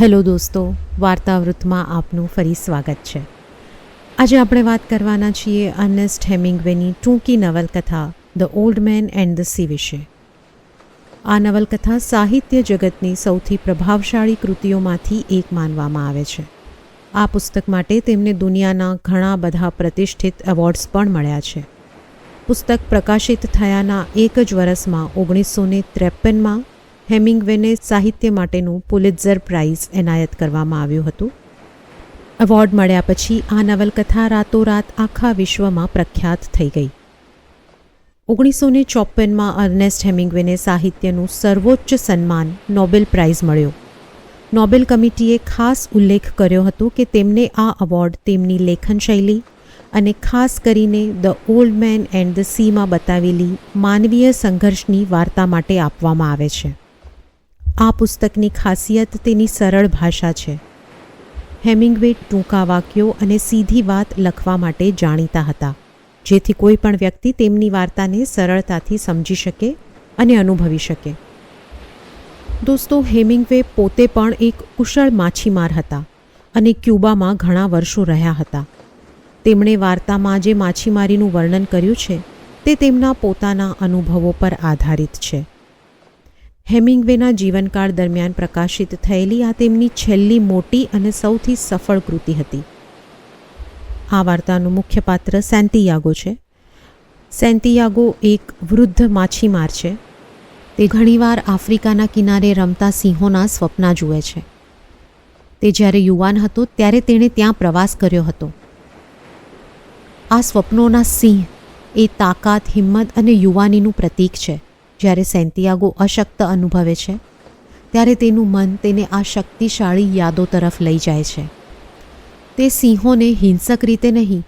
Hello દોસ્તો વાર્તાવૃત્તમાં આપનું ફરી સ્વાગત છે. આજે આપણે વાત કરવાના છીએ અર્નેસ્ટ હેમિંગવેની ટૂંકી નવલકથા, the old man and the sea વિશે. આ નવલકથા સાહિત્ય જગતની સૌથી પ્રભાવશાળી કૃતિઓમાંથી એક માનવામાં આવે છે. આ પુસ્તક માટે તેમને દુનિયાના ઘણા બધા પ્રતિષ્ઠિત એવોર્ડ્સ પણ મળ્યા છે. પુસ્તક પ્રકાશિત થયાના એક જ વર્ષમાં ઓગણીસો ને ત્રેપનમાં હેમિંગવેને સાહિત્ય માટેનું પુલિત્ઝર પ્રાઇઝ એનાયત કરવામાં આવ્યું હતું. એવોર્ડ મળ્યા પછી આ નવલકથા રાતોરાત આખા વિશ્વમાં પ્રખ્યાત થઈ ગઈ. ઓગણીસો ને ચોપનમાં અર્નેસ્ટ હેમિંગવેને સાહિત્યનું સર્વોચ્ચ સન્માન નોબેલ પ્રાઇઝ મળ્યો. નોબેલ કમિટીએ ખાસ ઉલ્લેખ કર્યો હતો કે તેમને આ એવોર્ડ તેમની લેખન શૈલી અને ખાસ કરીને the old man and the સીમાં બતાવેલી માનવીય સંઘર્ષની વાર્તા માટે આપવામાં આવે છે. આ પુસ્તકની ખાસિયત તેની સરળ ભાષા છે. હેમિંગવે ટૂંકા વાક્યો અને સીધી વાત લખવા માટે જાણીતા હતા, જેથી કોઈ પણ વ્યક્તિ તેમની વાર્તાને સરળતાથી સમજી શકે અને અનુભવી શકે. દોસ્તો, હેમિંગવે પોતે પણ એક કુશળ માછીમાર હતા અને ક્યુબામાં ઘણા વર્ષો રહ્યા હતા. તેમણે વાર્તામાં જે માછીમારીનું વર્ણન કર્યું છે, તે તેમના પોતાના અનુભવો પર આધારિત છે. હેમિંગવેના જીવનકાળ દરમિયાન પ્રકાશિત થયેલી આ તેમની છેલ્લી મોટી અને સૌથી સફળ કૃતિ હતી. આ વાર્તાનું મુખ્ય પાત્ર સેન્તિયાગો છે. સેન્તિયાગો એક વૃદ્ધ માછીમાર છે. તે ઘણીવાર આફ્રિકાના કિનારે રમતા સિંહોના સ્વપ્ન જુએ છે. તે જ્યારે યુવાન હતો ત્યારે તેણે ત્યાં પ્રવાસ કર્યો હતો. આ સ્વપ્નોના સિંહ એ તાકાત, હિંમત અને યુવાનીનું પ્રતીક છે. જ્યારે સેન્તિયાગો અશક્ત અનુભવે છે, ત્યારે તેનું મન તેને આ શક્તિશાળી યાદો તરફ લઈ જાય છે. તે સિંહોને હિંસક રીતે નહીં,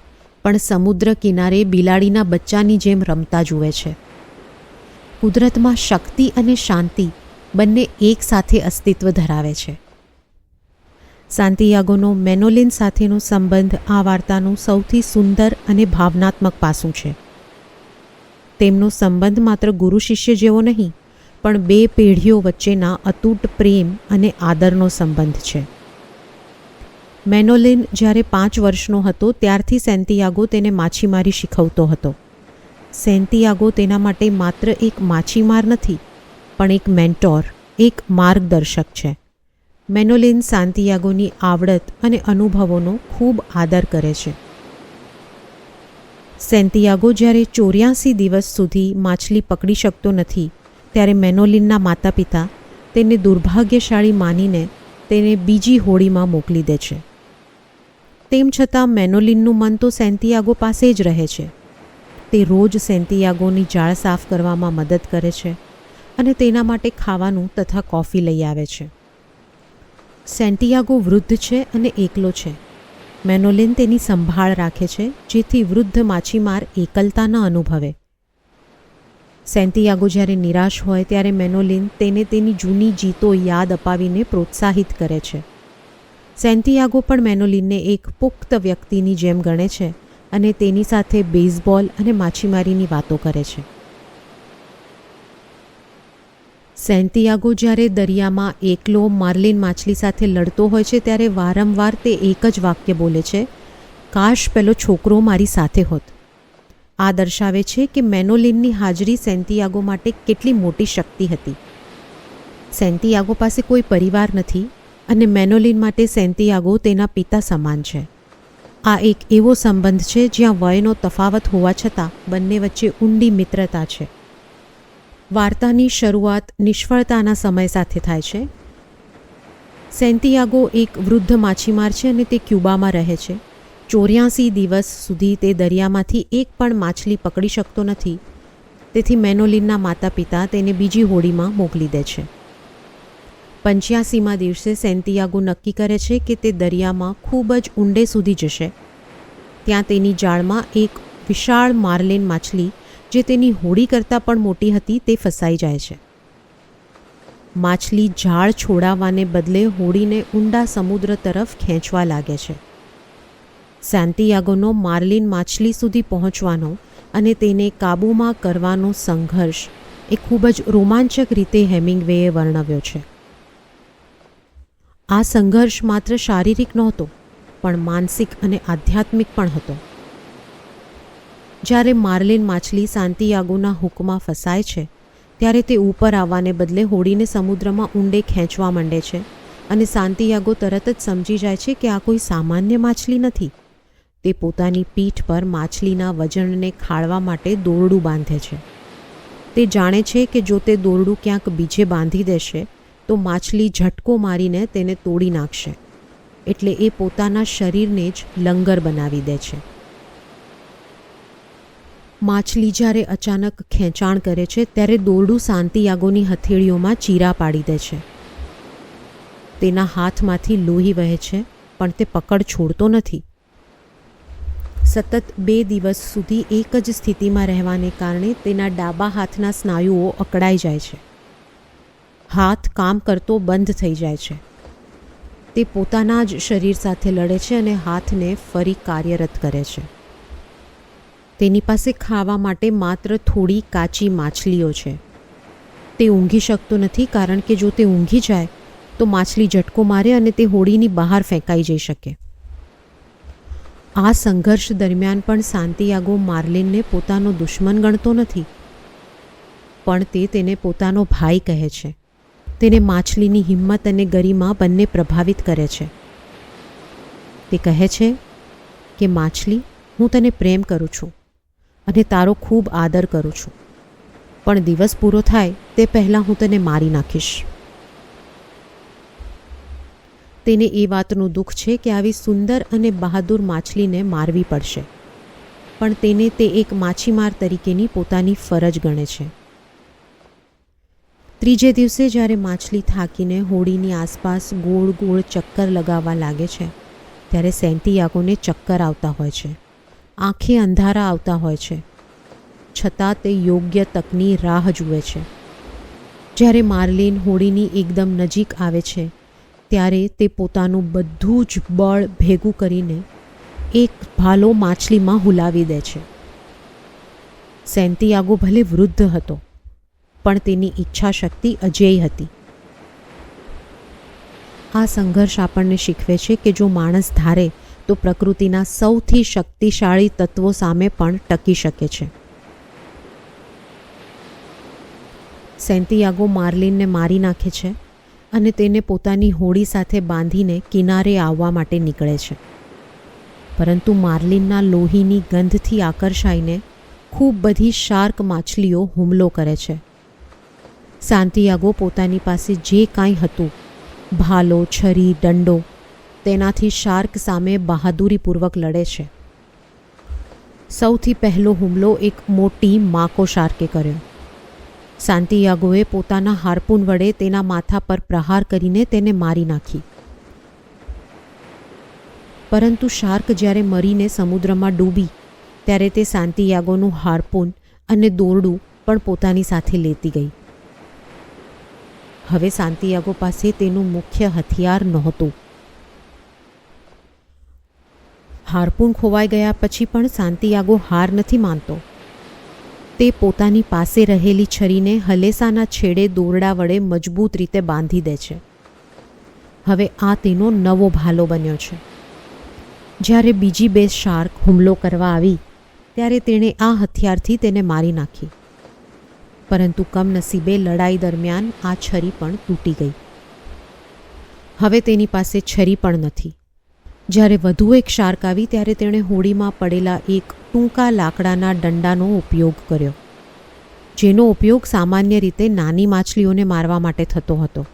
પણ સમુદ્ર કિનારે બિલાડીના બચ્ચાની જેમ રમતા જુએ છે. કુદરતમાં શક્તિ અને શાંતિ બંને એક સાથે અસ્તિત્વ ધરાવે છે. સાંતિયાગોનો મેનોલિન સાથેનો સંબંધ આ વાર્તાનું સૌથી સુંદર અને ભાવનાત્મક પાસું છે. તેમનો સંબંધ માત્ર ગુરુ શિષ્ય જેવો નહીં, પણ બે પેઢીઓ વચ્ચેના અતૂટ પ્રેમ અને આદરનો સંબંધ છે. મેનોલિન જ્યારે પાંચ વર્ષનો હતો, ત્યારથી સેન્તિયાગો તેને માછીમારી શીખવતો હતો. સેન્તિયાગો તેના માટે માત્ર એક માછીમાર નથી, પણ એક મેન્ટોર, એક માર્ગદર્શક છે. મેનોલિન સાન્તિયાગોની આવડત અને અનુભવોનો ખૂબ આદર કરે છે. સેન્તિયાગો જ્યારે ચોર્યાસી દિવસ સુધી માછલી પકડી શકતો નથી, ત્યારે મેનોલિનના માતા પિતા તેને દુર્ભાગ્યશાળી માનીને તેને બીજી હોડીમાં મોકલી દે છે. તેમ છતાં મેનોલિનનું મન તો સેન્તિયાગો પાસે જ રહે છે. તે રોજ સેન્તિયાગોની જાળ સાફ કરવામાં મદદ કરે છે અને તેના માટે ખાવાનું તથા કોફી લઈ આવે છે. સેન્ટિયાગો વૃદ્ધ છે અને એકલો છે. મેનોલિન તેની સંભાળ રાખે છે, જેથી વૃદ્ધ માછીમાર એકલતા ન અનુભવે. સેન્ટિયાગો જ્યારે નિરાશ હોય ત્યારે મેનોલિન તેને તેની જૂની જીતો યાદ અપાવીને પ્રોત્સાહિત કરે છે. સેન્ટિયાગો પણ મેનોલિનને એક પુખ્ત વ્યક્તિની જેમ ગણે છે અને તેની સાથે બેઝબોલ અને માછીમારીની વાતો કરે છે. સેન્ટિયાગો જ્યારે દરિયામાં એકલો માર્લિન માછલી સાથે લડતો હોય છે, ત્યારે વારંવાર તે એક જ વાક્ય બોલે છે, કાશ પેલો છોકરો મારી સાથે હોત. આ દર્શાવે છે કે મેનોલિનની હાજરી સેન્ટિયાગો માટે કેટલી મોટી શક્તિ હતી. સેન્ટિયાગો પાસે કોઈ પરિવાર નથી અને મેનોલિન માટે સેન્ટિયાગો તેના પિતા સમાન છે. આ એક એવો સંબંધ છે જ્યાં વયનો તફાવત હોવા છતાં બંને વચ્ચે ઊંડી મિત્રતા છે. વાર્તાની શરૂઆત નિષ્ફળતાના સમય સાથે થાય છે. સેન્ટિયાગો એક વૃદ્ધ માછીમાર છે અને તે ક્યુબામાં રહે છે. ચોર્યાસી દિવસ સુધી તે દરિયામાંથી એક પણ માછલી પકડી શકતો નથી. તેથી મેનોલિનના માતા પિતા તેને બીજી હોડીમાં મોકલી દે છે. પંચ્યાસીમાં દિવસે સેન્ટિયાગો નક્કી કરે છે કે તે દરિયામાં ખૂબ જ ઊંડે સુધી જશે. ત્યાં તેની જાળમાં એક વિશાળ માર્લિન માછલી જે તેની હોડી કરતાં પણ મોટી હતી તે ફસાઈ જાય છે. માછલી ઝાડ છોડાવવાને બદલે હોડીને ઊંડા સમુદ્ર તરફ ખેંચવા લાગે છે. સેન્ટિયાગોનો માર્લિન માછલી સુધી પહોંચવાનો અને તેને કાબૂમાં કરવાનો સંઘર્ષ એ ખૂબ જ રોમાંચક રીતે હેમિંગવેએ વર્ણવ્યો છે. આ સંઘર્ષ માત્ર શારીરિક નહોતો, પણ માનસિક અને આધ્યાત્મિક પણ હતો. જ્યારે માર્લિન માછલી સાંતિયાગોના હુકમાં ફસાય છે, ત્યારે તે ઉપર આવવાને બદલે હોડીને સમુદ્રમાં ઊંડે ખેંચવા માંડે છે અને સાંતિયાગો તરત જ સમજી જાય છે કે આ કોઈ સામાન્ય માછલી નથી. તે પોતાની પીઠ પર માછલીના વજનને ખાળવા માટે દોરડું બાંધે છે. તે જાણે છે કે જો તે દોરડું ક્યાંક બીજે બાંધી દેશે, તો માછલી ઝટકો મારીને તેને તોડી નાખશે. એટલે એ પોતાના શરીરને જ લંગર બનાવી દે છે. માછલી જ્યારે અચાનક ખેંચાણ કરે છે, ત્યારે દોરડું શાંતિયાગોની હથેળીઓમાં ચીરા પાડી દે છે. તેના હાથમાંથી લોહી વહે છે, પણ તે પકડ છોડતો નથી. સતત બે દિવસ સુધી એક જ સ્થિતિમાં રહેવાને કારણે તેના ડાબા હાથના સ્નાયુઓ અકળાઈ જાય છે. હાથ કામ કરતો બંધ થઈ જાય છે. તે પોતાના જ શરીર સાથે લડે છે અને હાથને ફરી કાર્યરત કરે છે. તેની પાસે ખાવા માટે માત્ર થોડી કાચી માછલીઓ છે. તે ઊંઘી શકતો નથી કારણ કે જો તે ઊંઘી જાય, તો માછલી ઝટકો મારે અને તે હોડીની બહાર ફેંકાઈ જઈ શકે. આ સંઘર્ષ દરમિયાન પણ સાંતિયાગો માર્લિનને પોતાનો દુશ્મન ગણતો નથી. પણ તે તેને પોતાનો ભાઈ કહે છે. તેને માછલીની હિંમત અને ગરિમા બંને પ્રભાવિત કરે છે. તે કહે છે કે, માછલી, હું તને પ્રેમ કરું છું. અને તારો ખૂબ આદર કરું છું. પણ દિવસ પૂરો થાય, તે પહેલાં હું તને મારી નાખીશ. તેને એ વાતનું દુઃખ છે કે આવી સુંદર અને બહાદુર માછલીને મારવી પડશે. પણ તેને તે એક માછીમાર તરીકેની પોતાની ફરજ ગણે છે. ત્રીજે દિવસે જ્યારે માછલી થાકીને હોડીની આસપાસ ગોળ ગોળ ચક્કર લગાવવા લાગે છે, ત્યારે સેન્ટિયાગોને ચક્કર આવતા હોય છે. આંખે અંધારા આવતા હોય છે. છતાં તે યોગ્ય તકની રાહ જુએ છે. જ્યારે માર્લિન હોડીની એકદમ નજીક આવે છે, ત્યારે તે પોતાનું બધું જ બળ ભેગું કરીને એક ભાલો માછલીમાં હુલાવી દે છે. સેન્તિયાગો ભલે વૃદ્ધ હતો, પણ તેની ઈચ્છા શક્તિ અજેય હતી. આ સંઘર્ષ આપણને શીખવે છે કે જો માણસ ધારે તો પ્રકૃતિના સૌથી શક્તિશાળી તત્વો સામે પણ ટકી શકે છે. સેન્તિયાગો માર્લિનને મારી નાખે છે અને તેને પોતાની હોડી સાથે બાંધીને કિનારે આવવા માટે નીકળે છે. પરંતુ માર્લિનના લોહીની ગંધથી આકર્ષાઈને ખૂબ બધી શાર્ક માછલીઓ હુમલો કરે છે. સાંતિયાગો પોતાની પાસે જે કાંઈ હતું, ભાલો, છરી, દંડો તેનાથી શાર્ક સામે બહાદુરીપૂર્વક લડે છે. સૌથી પહેલો હુમલો એક મોટી માકો શાર્કે કર્યો. સાંતિયાગોએ પોતાના હાર્પૂન વડે તેના માથા પર પ્રહાર કરીને તેને મારી નાખી. પરંતુ શાર્ક જ્યારે મરીને સમુદ્રમાં ડૂબી, ત્યારે તે સાંતિયાગોનું હાર્પૂન અને દોરડું પણ પોતાની સાથે લેતી ગઈ. હવે સાંતિયાગો પાસે તેનું મુખ્ય હથિયાર નહોતું. હાર્પૂન ખોવાઈ ગયા પછી પણ સાંતિયાગો હાર નથી માનતો. તે પોતાની પાસે રહેલી છરીને હલેસાના છેડે દોરડા વડે મજબૂત રીતે બાંધી દે છે. હવે આ તેનો નવો ભાલો બન્યો છે. જ્યારે બીજી બે શાર્ક હુમલો કરવા આવી, ત્યારે તેણે આ હથિયારથી તેને મારી નાખી. પરંતુ કમનસીબે લડાઈ દરમિયાન આ છરી પણ તૂટી ગઈ. હવે તેની પાસે છરી પણ નથી. જ્યારે વધુ એક શાર્ક આવી, ત્યારે તેણે હોડીમાં પડેલા એક ટૂંકા લાકડાના દંડાનો ઉપયોગ કર્યો, જેનો ઉપયોગ સામાન્ય રીતે નાની માછલીઓને મારવા માટે થતો હતો.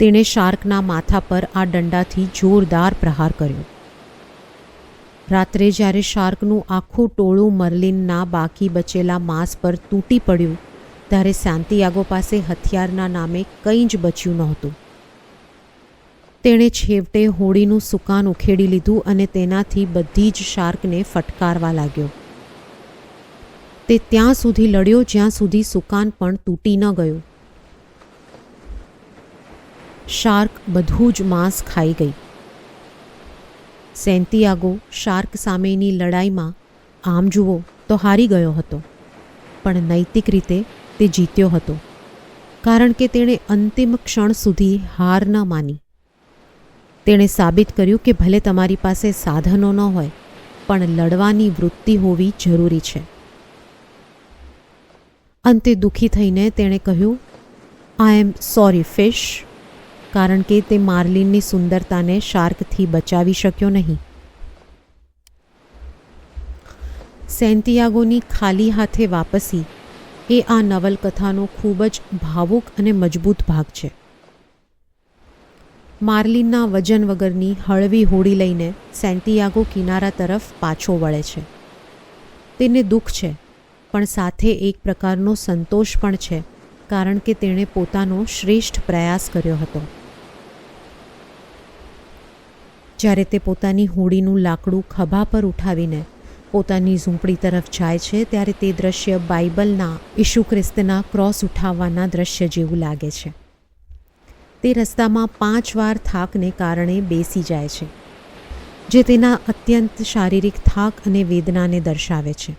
તેણે શાર્કના માથા પર આ દંડાથી જોરદાર પ્રહાર કર્યો. રાત્રે જ્યારે શાર્કનું આખું ટોળું મર્લિનના બાકી બચેલા માંસ પર તૂટી પડ્યું, ત્યારે શાંતિયાગો પાસે હથિયારના નામે કંઈ જ બચ્યું નહોતું. તેણે છેવટે હોડીનું સુકાન ઉખેડી લીધું અને તેનાથી બધી જ શાર્કને ફટકારવા લાગ્યો. તે ત્યાં સુધી લડ્યો, જ્યાં સુધી સુકાન પણ તૂટી ન ગયું. શાર્ક બધું જ માંસ ખાઈ ગઈ. સેન્તિયાગો શાર્ક સામેની લડાઈમાં, આમ જુઓ, તો હારી ગયો હતો, પણ નૈતિક રીતે તે જીત્યો હતો, કારણ કે તેણે અંતિમ ક્ષણ સુધી હાર ન માની. તેણે સાબિત કર્યું કે ભલે તમારી પાસે સાધનો ન હોય, પણ લડવાની વૃત્તિ હોવી જરૂરી છે. અંતે દુઃખી થઈને તેણે કહ્યું આઈ એમ સોરી ફિશ કારણ કે તે માર્લિનની સુંદરતાને શાર્કથી બચાવી શક્યો નહીં. સેન્ટિયાગોની ખાલી હાથે વાપસી એ આ નવલકથાનો ખૂબ જ ભાવુક અને મજબૂત ભાગ છે. માર્લિનના વજન વગરની હળવી હોડી લઈને સેન્ટિયાગો કિનારા તરફ પાછો વળે છે. તેને દુઃખ છે, પણ સાથે એક પ્રકારનો સંતોષ પણ છે, કારણ કે તેણે પોતાનો શ્રેષ્ઠ પ્રયાસ કર્યો હતો. જ્યારે તે પોતાની હોડીનું લાકડું ખભા પર ઉઠાવીને પોતાની ઝૂંપડી તરફ જાય છે, ત્યારે તે દ્રશ્ય બાઇબલના ઈશુ ખ્રિસ્તના ક્રોસ ઉઠાવવાના દ્રશ્ય જેવું લાગે છે. તે રસ્તામાં પાંચ વાર થાકને કારણે બેસી જાય છે, જે તેના અત્યંત શારીરિક થાક અને વેદનાને દર્શાવે છે.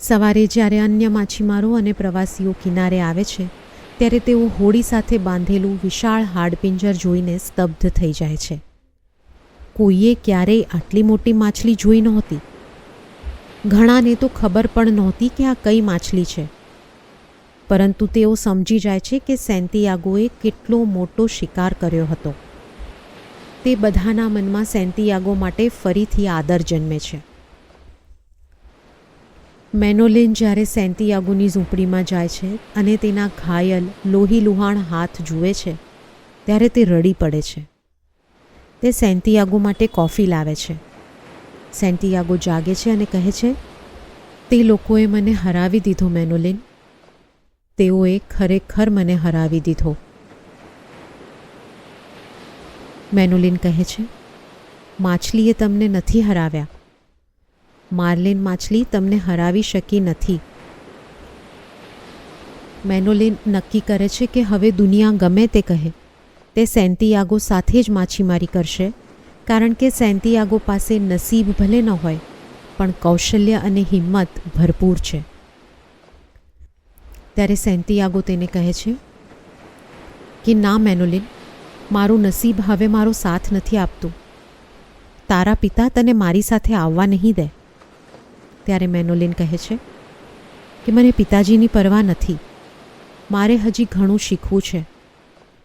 સવારે જ્યારે અન્ય માછીમારો અને પ્રવાસીઓ કિનારે આવે છે, ત્યારે તેઓ હોડી સાથે બાંધેલું વિશાળ હાડપિંજર જોઈને સ્તબ્ધ થઈ જાય છે. કોઈએ ક્યારેય આટલી મોટી માછલી જોઈ નહોતી. ઘણાને તો ખબર પણ નહોતી કે આ કઈ માછલી છે. પરંતુ તેઓ સમજી જાય છે કે સેન્તિયાગોએ કેટલો મોટો શિકાર કર્યો હતો. તે બધાના મનમાં સેન્તિયાગો માટે ફરીથી આદર જન્મે છે. મેનોલિન જ્યારે સેન્તિયાગોની ઝૂંપડીમાં જાય છે અને તેના ઘાયલ લોહી લુહાણ હાથ જુએ છે, ત્યારે તે રડી પડે છે. તે સેન્તિયાગો માટે કોફી લાવે છે. સેન્ટિયાગો જાગે છે અને કહે છે, તે લોકોએ મને હરાવી દીધો મેનોલિન તેઓએ ખરેખર મને હરાવી દીધો. મેનોલિન કહે છે, માછલીએ તમને નથી હરાવ્યા. માર્લિન માછલી તમને હરાવી શકી નથી. મેનોલિન નક્કી કરે છે કે હવે દુનિયા ગમે તે કહે. તે સેન્તિયાગો સાથે જ માછીમારી કરશે, કારણ કે સેન્તિયાગો પાસે નસીબ ભલે ન હોય, પણ કૌશલ્ય અને હિંમત ભરપૂર છે. ત્યારે સેન્ટિયાગો તેને કહે છે કે, ના, મેનોલિન, મારું નસીબ હવે મારો સાથ નથી આપતું. તારા પિતા તને મારી સાથે આવવા નહીં દે. ત્યારે મેનોલિન કહે છે કે, મને પિતાજીની પરવા નથી. મારે હજી ઘણું શીખવું છે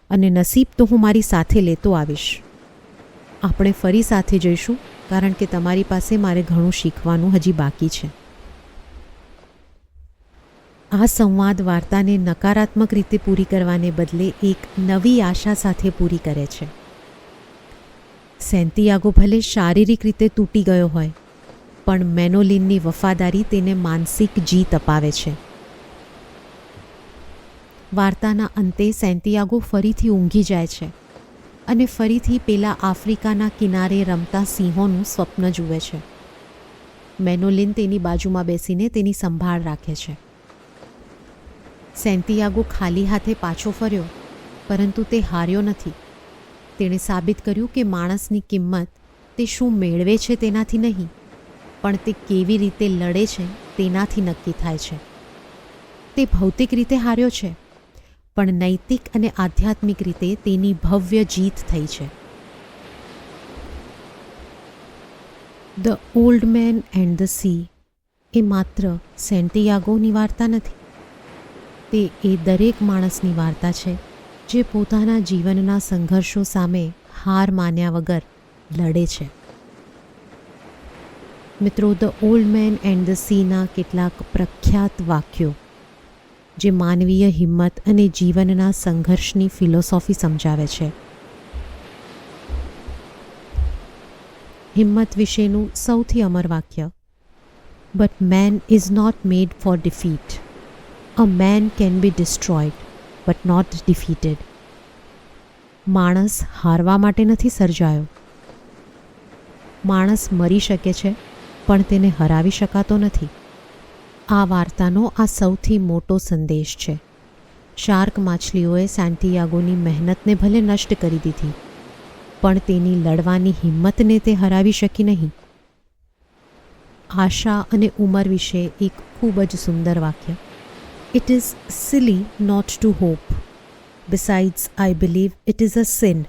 અને નસીબ તો હું મારી સાથે લેતો આવીશ. આપણે ફરી સાથે જઈશું, કારણ કે તમારી પાસે મારે ઘણું શીખવાનું હજી બાકી છે. આ સંવાદ વાર્તાને નકારાત્મક રીતે પૂરી કરવાને બદલે એક નવી આશા સાથે પૂરી કરે છે. સેન્તિયાગો ભલે શારીરિક રીતે તૂટી ગયો હોય, પણ મેનોલિનની વફાદારી તેને માનસિક જીત અપાવે છે. વાર્તાના અંતે સેન્તિયાગો ફરીથી ઊંઘી જાય છે અને ફરીથી પેલા આફ્રિકાના કિનારે રમતા સિંહોનું સ્વપ્ન જુએ છે. મેનોલિન તેની બાજુમાં બેસીને તેની સંભાળ રાખે છે. સેન્ટિયાગો ખાલી હાથે પાછો ફર્યો, પરંતુ તે હાર્યો નથી. તેણે સાબિત કર્યું કે માણસની કિંમત તે શું મેળવે છે તેનાથી નહીં, પણ તે કેવી રીતે લડે છે તેનાથી નક્કી થાય છે. તે ભૌતિક રીતે હાર્યો છે, પણ નૈતિક અને આધ્યાત્મિક રીતે તેની ભવ્ય જીત થઈ છે. The old man and the sea એ માત્ર સેન્ટિયાગોની વાર્તા નથી તે એ દરેક માણસની વાર્તા છે, જે પોતાના જીવનના સંઘર્ષો સામે હાર માન્યા વગર લડે છે. મિત્રો, the old man and the સીના કેટલાક પ્રખ્યાત વાક્યો, જે માનવીય હિંમત અને જીવનના સંઘર્ષની ફિલોસોફી સમજાવે છે. હિંમત વિશેનું સૌથી અમર વાક્ય but man is not made for defeat a man can be destroyed but not defeated માણસ હારવા માટે નથી સર્જાયો. માણસ મરી શકે છે, પણ તેને હરાવી શકાતો નથી. આ વાર્તાનો આ સૌથી મોટો સંદેશ છે. શાર્ક માછલીઓએ સેન્ટિયાગોની મહેનતને ભલે નષ્ટ કરી દીધી, પણ તેની લડવાની હિંમતને તે હરાવી શકી નહીં. આશા અને ઉંમર વિશે એક ખૂબ જ સુંદર વાક્ય. It is silly not to hope besides I believe it is a sin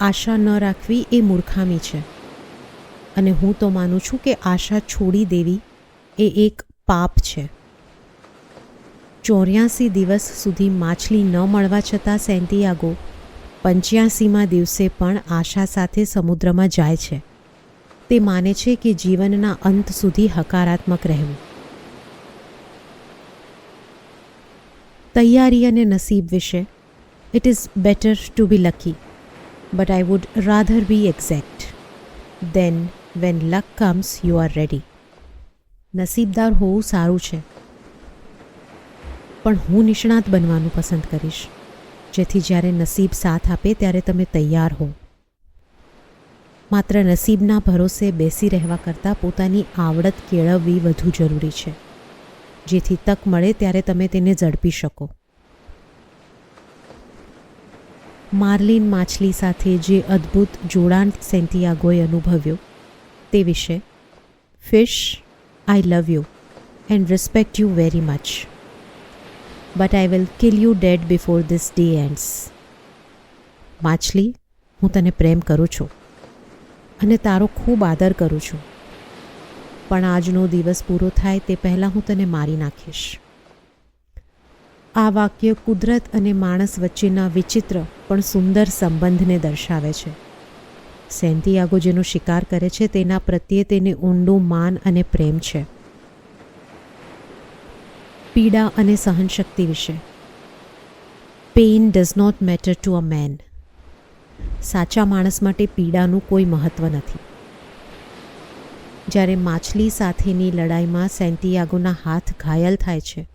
આશા ન રાખવી એ મૂર્ખામી છે. અને હું તો માનું છું કે આશા છોડી દેવી એ એક પાપ છે. ચોર્યાસી દિવસ સુધી માછલી ન મળવા છતાં સેન્ટિયાગો પંચ્યાસીમાં દિવસે પણ આશા સાથે સમુદ્રમાં જાય છે. તે માને છે કે જીવનના અંત સુધી હકારાત્મક રહેવું. તૈયારી અને નસીબ વિશે. It is better to be lucky but I would rather be exact then when luck comes you are ready નસીબદાર હોવું સારું છે. પણ હું નિષ્ણાત બનવાનું પસંદ કરીશ. જેથી જ્યારે નસીબ સાથ આપે, ત્યારે તમે તૈયાર હો. માત્ર નસીબના ભરોસે બેસી રહેવા કરતાં પોતાની આવડત કેળવવી વધુ જરૂરી છે. જેથી તક મળે ત્યારે તમે તેને ઝડપી શકો. માર્લિન માછલી સાથે જે અદ્ભુત જોડાણ સેન્ટિયાગોએ અનુભવ્યો તે વિશે, fish, I love you and respect you very much, but I will kill you dead before this day ends. માછલી, હું તને પ્રેમ કરું છું અને તારો ખૂબ આદર કરું છું. પણ આજનો દિવસ પૂરો થાય તે પહેલાં હું તને મારી નાખીશ. આ વાક્ય કુદરત અને માણસ વચ્ચેના વિચિત્ર પણ સુંદર સંબંધને દર્શાવે છે. સેન્તિયાગો જેનો શિકાર કરે છે તેના પ્રત્યે તેને ઊંડું માન અને પ્રેમ છે. પીડા અને સહનશક્તિ વિશે. Pain does not matter to a man સાચા માણસ માટે પીડાનું કોઈ મહત્ત્વ નથી. જ્યારે માછલી સાથેની લડાઈમાં સેન્ટિયાગોના હાથ ઘાયલ થાય છે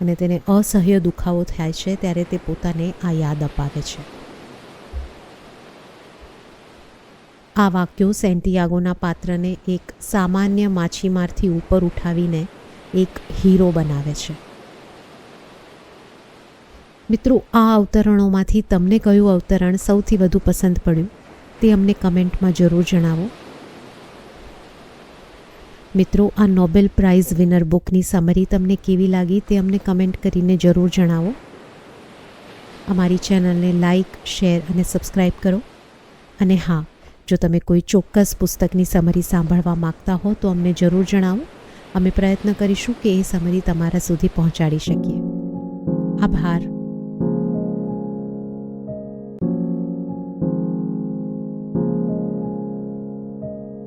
અને તેને અસહ્ય દુખાવો થાય છે, ત્યારે તે પોતાને આ યાદ અપાવે છે. આ વાક્યો સેન્ટિયાગોના પાત્રને એક સામાન્ય માછીમારથી ઉપર ઉઠાવીને એક હીરો બનાવે છે. મિત્રો, આ અવતરણોમાંથી તમને કયું અવતરણ સૌથી વધુ પસંદ પડ્યું તે અમને કમેન્ટમાં જરૂર જણાવો. મિત્રો, આ નોબેલ પ્રાઇઝ વિનર બુકની સમરી તમને કેવી લાગી તે અમને કમેન્ટ કરીને જરૂર જણાવો. અમારી ચેનલને લાઇક શેર અને સબસ્ક્રાઈબ કરો. અને હા, જો તમે કોઈ ચોક્કસ પુસ્તકની સમરી સાંભળવા માગતા હો તો અમને જરૂર જણાવો. અમે પ્રયત્ન કરીશું કે એ સમરી તમારા સુધી પહોંચાડી શકીએ. આભાર.